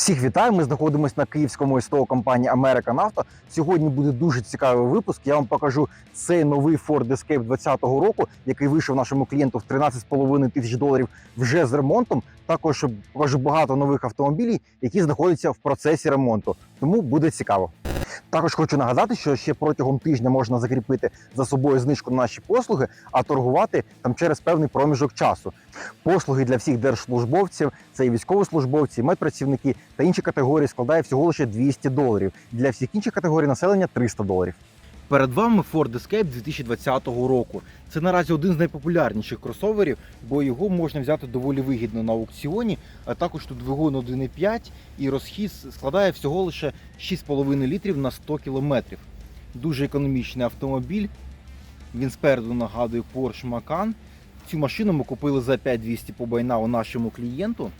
Всіх вітаю. Ми знаходимося на київському СТО компанії American Auto. Сьогодні буде дуже цікавий випуск. Я вам покажу цей новий Ford Escape 2020 року, який вийшов нашому клієнту в 13,5 тисяч доларів вже з ремонтом. Також покажу багато нових автомобілів, які знаходяться в процесі ремонту. Тому буде цікаво. Також хочу нагадати, що ще протягом тижня можна закріпити за собою знижку на наші послуги, а торгувати там через певний проміжок часу. Послуги для всіх держслужбовців, це і військовослужбовці, медпрацівники та інші категорії складає всього лише 200 доларів. Для всіх інших категорій населення 300 доларів. Перед вами Ford Escape 2020 року. Це наразі один з найпопулярніших кросоверів, бо його можна взяти доволі вигідно на аукціоні. А також тут двигун 1,5 і розхід складає всього лише 6,5 літрів на 100 кілометрів. Дуже економічний автомобіль. Він спереду нагадує Porsche Macan. Цю машину ми купили за 5200 по байнау нашому клієнту.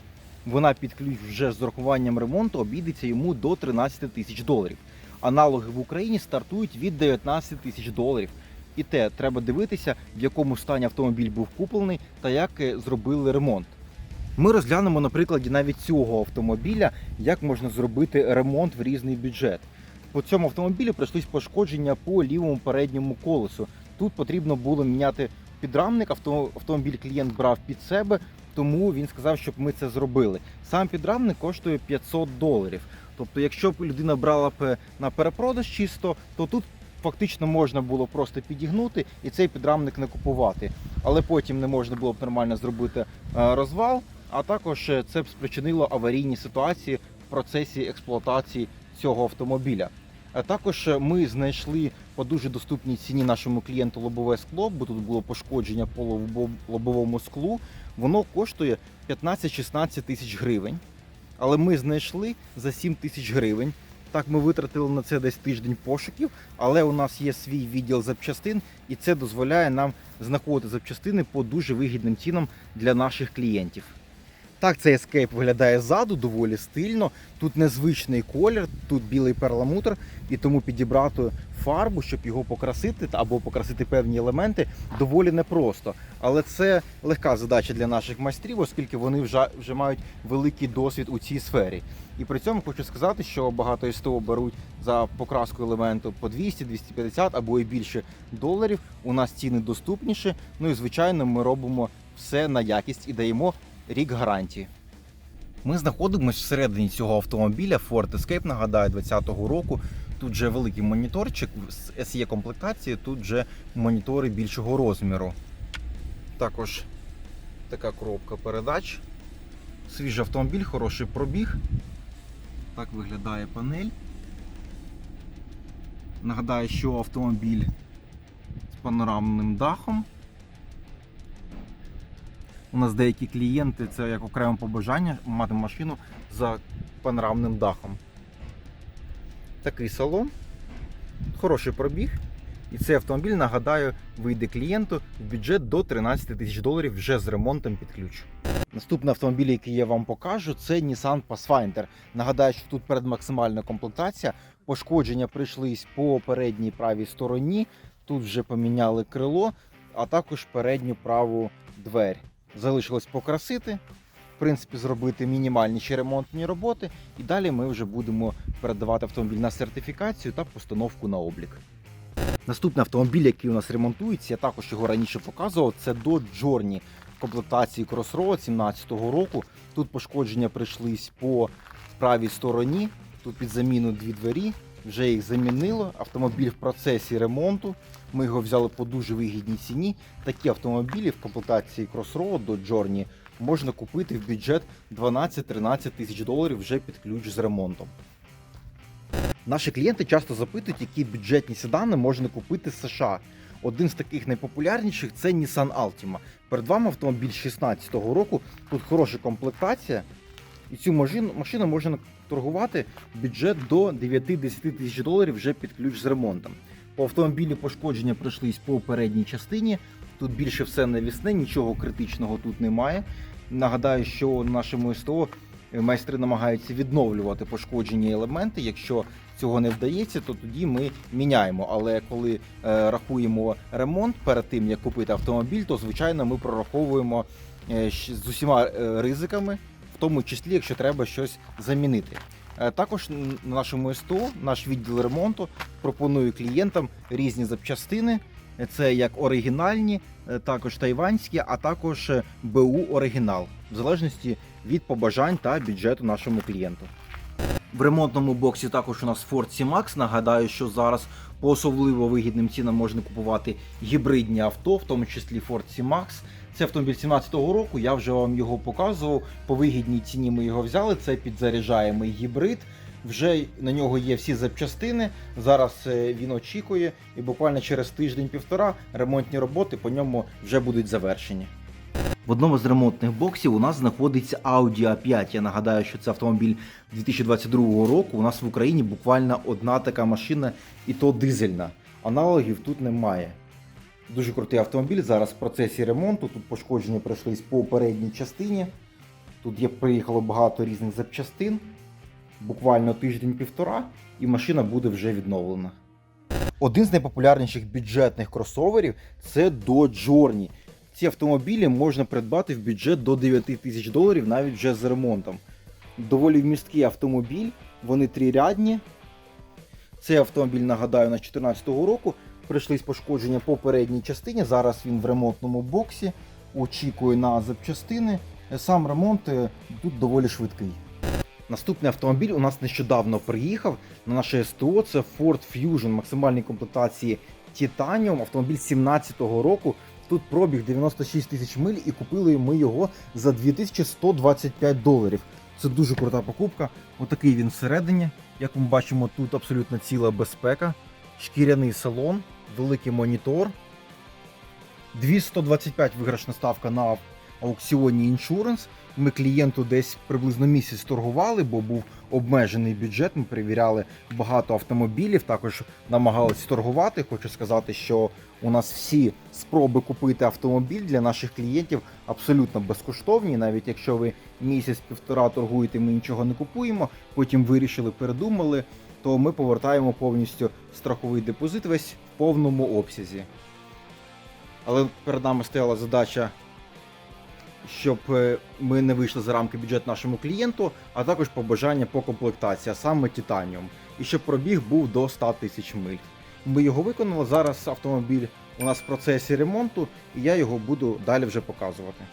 Вона під ключ вже з урахуванням ремонту обійдеться йому до 13 тисяч доларів. Аналоги в Україні стартують від 19 тисяч доларів. І те треба дивитися, в якому стані автомобіль був куплений та як е, зробили ремонт. Ми розглянемо на прикладі навіть цього автомобіля, як можна зробити ремонт в різний бюджет. По цьому автомобілю прийшлись пошкодження по лівому передньому колесу. Тут потрібно було міняти підрамник. Авто- Автомобіль клієнт брав під себе, тому він сказав, щоб ми це зробили. Сам підрамник коштує 500 доларів. Тобто, якщо б людина брала б е, на перепродаж чисто, то тут фактично можна було просто підігнути і цей підрамник не купувати. Але потім не можна було б нормально зробити е, розвал, а також е, це б спричинило аварійні ситуації в процесі експлуатації цього автомобіля. А також е, ми знайшли по дуже доступній ціні нашому клієнту лобове скло, бо тут було пошкодження по лобо- лобовому склу. Воно коштує 15-16 тисяч гривень. Але ми знайшли за 7 тисяч гривень. Так, ми витратили на це десь тиждень пошуків, але у нас є свій відділ запчастин, і це дозволяє нам знаходити запчастини по дуже вигідним цінам для наших клієнтів. Так, цей ескейп виглядає ззаду доволі стильно. Тут незвичний колір, тут білий перламутр, і тому підібрати фарбу, щоб його покрасити або покрасити певні елементи, доволі непросто. Але це легка задача для наших майстрів, оскільки вони вже, вже мають великий досвід у цій сфері. І при цьому хочу сказати, що багато СТО беруть за покраску елементу по 200, 250 або і більше доларів. У нас ціни доступніші. Ну і звичайно, ми робимо все на якість і даємо рік гарантії. Ми знаходимося всередині цього автомобіля Ford Escape, нагадаю, 2020 року. Тут вже великий моніторчик з SE комплектації, тут вже монітори більшого розміру. Також така коробка передач. Свіжий автомобіль, хороший пробіг. Так виглядає панель. Нагадаю, що автомобіль з панорамним дахом. У нас деякі клієнти це як окреме побажання мати машину за панорамним дахом. Такий салон, хороший пробіг. І цей автомобіль, нагадаю, вийде клієнту в бюджет до 13 тисяч доларів вже з ремонтом під ключ. Наступний автомобіль, який я вам покажу, це Nissan Pathfinder. Нагадаю, що тут передмаксимальна комплектація. Пошкодження прийшлись по передній правій стороні. Тут вже поміняли крило, а також передню праву двері. Залишилось покрасити, в принципі, зробити мінімальні ще ремонтні роботи, і далі ми вже будемо передавати автомобіль на сертифікацію та постановку на облік. Наступний автомобіль, який у нас ремонтується, я також його раніше показував, це Dodge Journey в комплектації Crossroad 17 року. Тут пошкодження прийшлись по правій стороні. Тут під заміну дві двері. Вже їх замінило. Автомобіль в процесі ремонту. Ми його взяли по дуже вигідній ціні. Такі автомобілі в комплектації Crossroad до Journey можна купити в бюджет 12-13 тисяч доларів вже під ключ з ремонтом. Наші клієнти часто запитують, які бюджетні седани можна купити з США. Один з таких найпопулярніших це Nissan Altima. Перед вами автомобіль 2016 року. Тут хороша комплектація. І цю машину, машину можна торгувати бюджет до 9-10 тисяч доларів вже під ключ з ремонтом. По автомобілі пошкодження пройшлись по передній частині. Тут більше все навісне, нічого критичного тут немає. Нагадаю, що на нашому СТО майстри намагаються відновлювати пошкоджені елементи. Якщо цього не вдається, то тоді ми міняємо. Але коли е, рахуємо ремонт перед тим як купити автомобіль, то звичайно ми прораховуємо е, з усіма е, ризиками, тому числі, якщо треба щось замінити. Е, Також на нашому СТО наш відділ ремонту пропонує клієнтам різні запчастини. Це як оригінальні, е, також тайванські, а також е, БУ оригінал, в залежності від побажань та бюджету нашому клієнту. В ремонтному боксі також у нас Ford C-Max. Нагадаю, що зараз по особливо вигідним цінам можна купувати гібридні авто, в тому числі Ford C-Max. Це автомобіль 17-го року. Я вже вам його показував. По вигідній ціні ми його взяли. Це підзаряджаємий гібрид. Вже на нього є всі запчастини. Зараз е, він очікує, і буквально через тиждень-півтора ремонтні роботи по ньому вже будуть завершені. В одному з ремонтних боксів у нас знаходиться Audi A5. Я нагадаю, що це автомобіль 2022 року. У нас в Україні буквально одна така машина, і то дизельна. Аналогів тут немає. Дуже крутий автомобіль. Зараз в процесі ремонту. Тут пошкодження пройшлись по передній частині. Тут є приїхало багато різних запчастин. Буквально тиждень-півтора, і машина буде вже відновлена. Один з найпопулярніших бюджетних кросоверів це Dodge Journey. Ці автомобілі можна придбати в бюджет до 9 тисяч доларів навіть вже з ремонтом. Доволі вмісткий автомобіль, вони трирядні. Цей автомобіль, нагадаю, на 2014 року прийшлись пошкодження по передній частині. Зараз він в ремонтному боксі, очікує на запчастини. Сам ремонт е, тут доволі швидкий. Наступний автомобіль у нас нещодавно приїхав на наше СТО. Це Ford Fusion максимальній комплектації Titanium. Автомобіль 17-го року. Тут пробіг 96 тисяч миль і купили ми його за 2125 доларів. Це дуже крута покупка. Отакий він всередині. Як ми бачимо, тут абсолютно ціла безпека, шкіряний салон, великий монітор. 225 виграшна ставка на аукціоні Insurance. Ми клієнту десь приблизно місяць торгували, бо був обмежений бюджет. Ми перевіряли багато автомобілів, також намагалися торгувати. Хочу сказати, що у нас всі спроби купити автомобіль для наших клієнтів абсолютно безкоштовні. Навіть якщо ви місяць-півтора торгуєте, ми нічого не купуємо. Потім вирішили, передумали, то ми повертаємо повністю страховий депозит весь в повному обсязі. Але перед нами стояла задача щоб е, ми не вийшли за рамки бюджету нашому клієнту, а також побажання по комплектації, а саме Титаніум. І щоб пробіг був до 100 тисяч миль. Ми його виконали. Зараз автомобіль у нас в процесі ремонту, і я його буду далі вже показувати.